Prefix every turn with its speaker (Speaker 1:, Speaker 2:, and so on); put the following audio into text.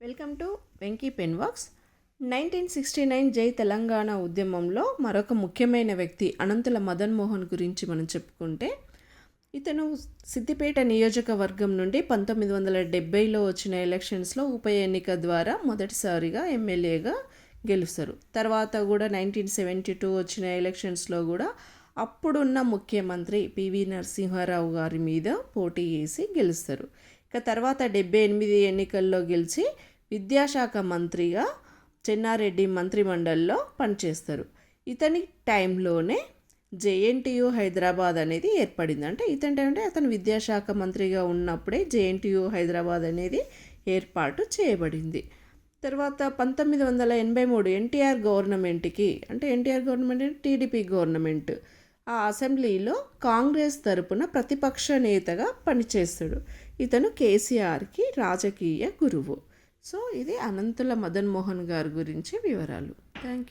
Speaker 1: Welcome to Venky pen works. Nineteen sixty nine Jai Telangana ఉద్యమంలో మరొక ముఖ్యమైన వ్యక్తి అనంతుల మదన్ మోహన్ గురించి మనం చెప్పుకుంటే ఇతను సిద్దిపేట నియోజకవర్గం నుండి పంతొమ్మిది వందల డెబ్బైలో వచ్చిన ఎలక్షన్స్లో ఉప ఎన్నిక ద్వారా మొదటిసారిగా ఎమ్మెల్యేగా గెలుస్తారు. తర్వాత కూడా నైన్టీన్ సెవెంటీ టూ వచ్చిన ఎలక్షన్స్లో కూడా అప్పుడున్న ముఖ్యమంత్రి పివి నరసింహారావు గారి మీద పోటీ చేసి గెలుస్తారు. ఇక తర్వాత డెబ్బై ఎనిమిది ఎన్నికల్లో గెలిచి విద్యాశాఖ మంత్రిగా చెన్నారెడ్డి మంత్రిమండలిలో పనిచేస్తారు. ఇతని టైంలోనే జేఎన్టీయు హైదరాబాద్ అనేది ఏర్పడింది. అంటే ఇతని అంటే అతను విద్యాశాఖ మంత్రిగా ఉన్నప్పుడే జేఎన్టీయు హైదరాబాద్ అనేది ఏర్పాటు చేయబడింది. తర్వాత పంతొమ్మిది వందల ఎనభై మూడు ఎన్టీఆర్ గవర్నమెంట్కి అంటే ఎన్టీఆర్ గవర్నమెంట్ అంటే టీడీపీ గవర్నమెంట్ ఆ అసెంబ్లీలో కాంగ్రెస్ తరపున ప్రతిపక్ష నేతగా పనిచేస్తాడు. ఇతను కేసీఆర్కి రాజకీయ గురువు. సో ఇది అనంతుల మదన్ మోహన్ గారి గురించి వివరాలు. Thank you